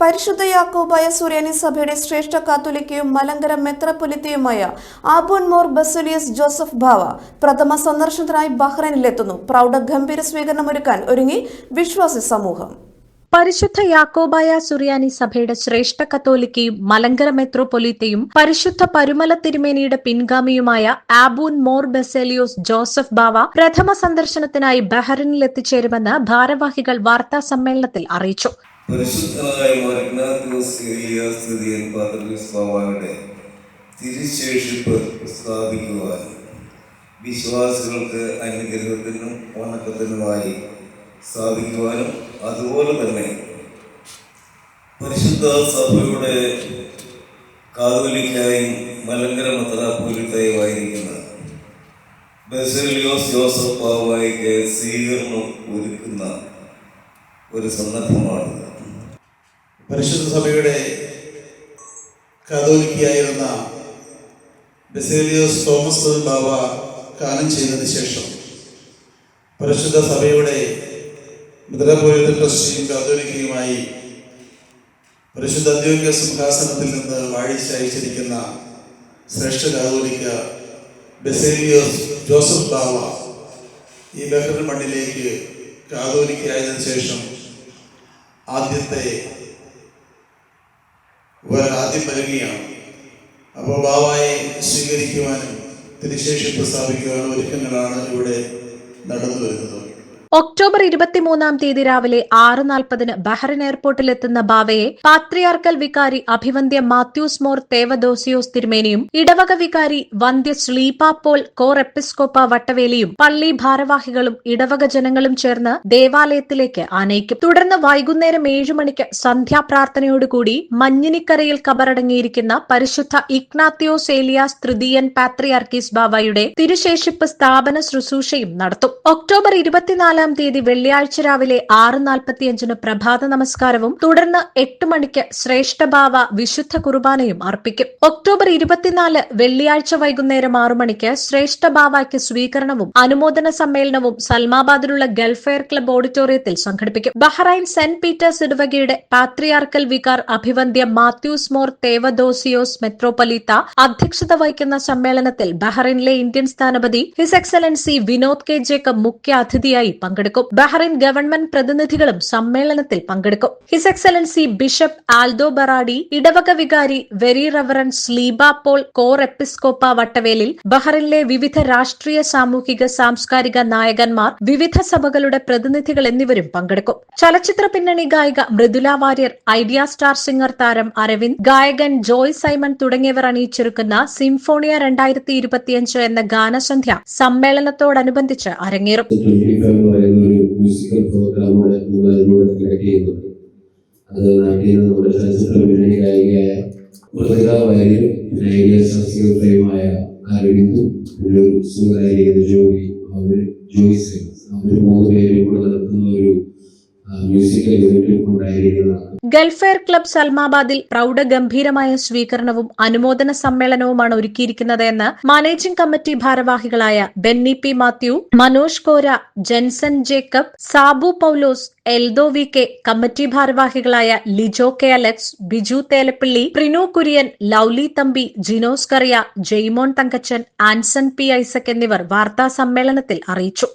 പരിശുദ്ധ യാക്കോബായ സുറിയാനി സഭയുടെ ശ്രേഷ്ഠ കാത്തോലിക്കയും മലങ്കര മെത്രപൊലിത്തയുമായ ആബോൺ മോർ ബസുലിയസ് ജോസഫ് ഭാവ പ്രഥമ സന്ദർശനത്തിനായി ബഹ്റൈനിലെത്തുന്നു. പ്രൗഢ ഗംഭീര സ്വീകരണമൊരുക്കാൻ ഒരുങ്ങി വിശ്വാസി സമൂഹം. പരിശുദ്ധ യാക്കോബായ സുറിയാനി സഭയുടെ ശ്രേഷ്ഠ കത്തോലിക്കയും മലങ്കര മെത്രോപൊലീത്തയും പരിശുദ്ധ പരുമല തിരുമേനിയുടെ പിൻഗാമിയുമായ ആബൂൻ മോർ ബെസേലിയോസ് ജോസഫ് ബാവ പ്രഥമ സന്ദർശനത്തിനായി ബഹ്റിനിൽ എത്തിച്ചേരുമെന്ന് ഭാരവാഹികൾ വാർത്താ സമ്മേളനത്തിൽ അറിയിച്ചു. പരിശുദ്ധനായ മഗ്നാത്യോസ് ഏലിയാസ് സ്ഥിതിയൻ പാത്രീസ് ബാവായുടെ തിരുശേഷിപ്പ് സ്ഥാപിക്കുവാൻ വിശ്വാസികൾക്ക് അനുഗ്രഹത്തിനും വണക്കത്തിനുമായി സ്ഥാപിക്കുവാനും അതുപോലെ തന്നെ പരിശുദ്ധ സഭയുടെ കാതോലിക്കായും മലങ്കര മത്തനാപൂരിത്തായുമായിരിക്കുന്ന ബസലിയോസ് ജോസഫ് ബാവായിക്ക് സ്വീകരണം ഒരുക്കുന്ന ഒരു സന്ദർഭമാണിത്. പരിശുദ്ധ സഭയുടെ കാതോലിക്കായിരുന്ന ബെസേലിയോസ് തോമസ് ബാബ കാലം ചെയ്തതിന് ശേഷം പരിശുദ്ധ സഭയുടെ മുദ്രപോലത്തെ ട്രസ്റ്റിയും കാതോലിക്കയുമായി പരിശുദ്ധ ഔദ്യോഗിക സിംഹാസനത്തിൽ നിന്ന് വാഴിച്ച് അയച്ചിരിക്കുന്ന ശ്രേഷ്ഠ കാതോലിക്ക ബെസേലിയോസ് ജോസഫ് ബാവ ഈ ബഹ്റിൻ മണ്ണിലേക്ക് കാതോലിക്കയായതിനു ശേഷം ആദ്യത്തെ വ- ആദ്യം വരികയാണ് അപ്പോൾ ബാബായെ സ്വീകരിക്കുവാനും തിരുശേഷി സ്ഥാപിക്കുവാനും ഒരുക്കങ്ങളാണ് ഇവിടെ നടന്നു വരുന്നത് ഒക്ടോബർ ഇരുപത്തിമൂന്നാം തീയതി രാവിലെ ആറ് നാൽപ്പതിന് ബഹ്റിൻ എയർപോർട്ടിലെത്തുന്ന ബാവയെ പാത്രിയാർക്കൽ വികാരി അഭിവന്ദ്യ മാത്യൂസ് മോർ തേവദോസിയോസ് തിരുമേനിയും ഇടവക വികാരി വന്ധ്യ സ്ലീപാപ്പോൾ കോർ എപ്പിസ്കോപ്പ വട്ടവേലിയും പള്ളി ഭാരവാഹികളും ഇടവക ജനങ്ങളും ചേർന്ന് ദേവാലയത്തിലേക്ക് ആനയിക്കും. തുടർന്ന് വൈകുന്നേരം ഏഴു മണിക്ക് സന്ധ്യാപ്രാർത്ഥനയോടുകൂടി മഞ്ഞിനിക്കരയിൽ കബറടങ്ങിയിരിക്കുന്ന പരിശുദ്ധ ഇഗ്നാത്തിയോസ് ഏലിയാസ് തൃതീയൻ പാത്രിയാർക്കീസ് ബാവയുടെ തിരുശേഷിപ്പ് സ്ഥാപന ശുശ്രൂഷയും നടത്തും. ഒക്ടോബർ ഇരുപത്തിനാലാം തീയതി വെള്ളിയാഴ്ച രാവിലെ ആറ് നാൽപ്പത്തിയഞ്ചിന് പ്രഭാത നമസ്കാരവും തുടർന്ന് എട്ട് മണിക്ക് ശ്രേഷ്ഠഭാവ വിശുദ്ധ കുർബാനയും അർപ്പിക്കും. ഒക്ടോബർ ഇരുപത്തിനാല് വെള്ളിയാഴ്ച വൈകുന്നേരം ആറു മണിക്ക് ശ്രേഷ്ഠഭാവയ്ക്ക് സ്വീകരണവും അനുമോദന സമ്മേളനവും സൽമാബാദിലുള്ള ഗൾഫെയർ ക്ലബ് ഓഡിറ്റോറിയത്തിൽ സംഘടിപ്പിക്കും. ബഹ്റൈൻ സെന്റ് പീറ്റേഴ്സ് ഇടവകയുടെ പാത്രിയാർക്കൽ വികാർ അഭിവന്ദ്യ മാത്യൂസ് മോർ തേവദോസിയോസ് മെത്രോപൊലീത്ത അധ്യക്ഷത വഹിക്കുന്ന സമ്മേളനത്തിൽ ബഹ്റൈനിലെ ഇന്ത്യൻ സ്ഥാനപതി his excellency Vinod K Jacob മുഖ്യ അതിഥിയായി പങ്കെടുക്കും. ബഹ്റൈൻ ഗവൺമെന്റ് പ്രതിനിധികളും സമ്മേളനത്തിൽ പങ്കെടുക്കും. His excellency bishop Aldo Berardi ഇടവക വികാരി very reverend Sleeba Paul core എപ്പിസ്കോപ്പ വട്ടവേലിൽ ബഹ്റൈനിലെ വിവിധ രാഷ്ട്രീയ സാമൂഹിക സാംസ്കാരിക നായകന്മാർ വിവിധ സഭകളുടെ പ്രതിനിധികൾ എന്നിവരും പങ്കെടുക്കും. ചലച്ചിത്ര പിന്നണി ഗായിക Mridula Warrier Idea Star Singer താരം അരവിന്ദ് ഗായകൻ ജോയ് സൈമൺ തുടങ്ങിയവർ അണിയിച്ചൊരുക്കുന്ന സിംഫോണിയ രണ്ടായിരത്തി ഇരുപത്തിയഞ്ച് എന്ന ഗാനസന്ധ്യ സമ്മേളനത്തോടനുബന്ധിച്ച് അരങ്ങേറും. ഒരു മ്യൂസിക്കൽ പ്രോഗ്രാമോടെ നമ്മൾ അതിനോട് കണക്ട് ചെയ്യുന്നുണ്ട് അത് നാട്ടിൽ നിന്ന് നമ്മുടെ ചലച്ചിത്ര പിന്നണി ഗായികയായ മൃതക വാര്യരും ഗായിക ശാസ്ത്രീയമായ പിന്നെ ഒരു സുന്ദരായിരിക്കുന്ന ജോലി അവർ ജോയിസ്. അവർ മൂന്ന് പേരും കൂടെ നടത്തുന്ന ഒരു ഗൾഫെയർ ക്ലബ് സൽമാബാദിൽ പ്രൗഢഗംഭീരമായ സ്വീകരണവും അനുമോദന സമ്മേളനവുമാണ് ഒരുക്കിയിരിക്കുന്നത് എന്ന് മാനേജിംഗ് കമ്മിറ്റി ഭാരവാഹികളായ Benny P Mathew Manoj Kora Jenson Jacob Sabu Paulose Eldho V K committee ഭാരവാഹികളായ Lijo K Alex Biju Thelappilly Prinu Kurian Lovely Thampi Jino's Kariya Jaimon Thankachan Anson P Isaac എന്നിവർ വാർത്താ സമ്മേളനത്തിൽ അറിയിച്ചു.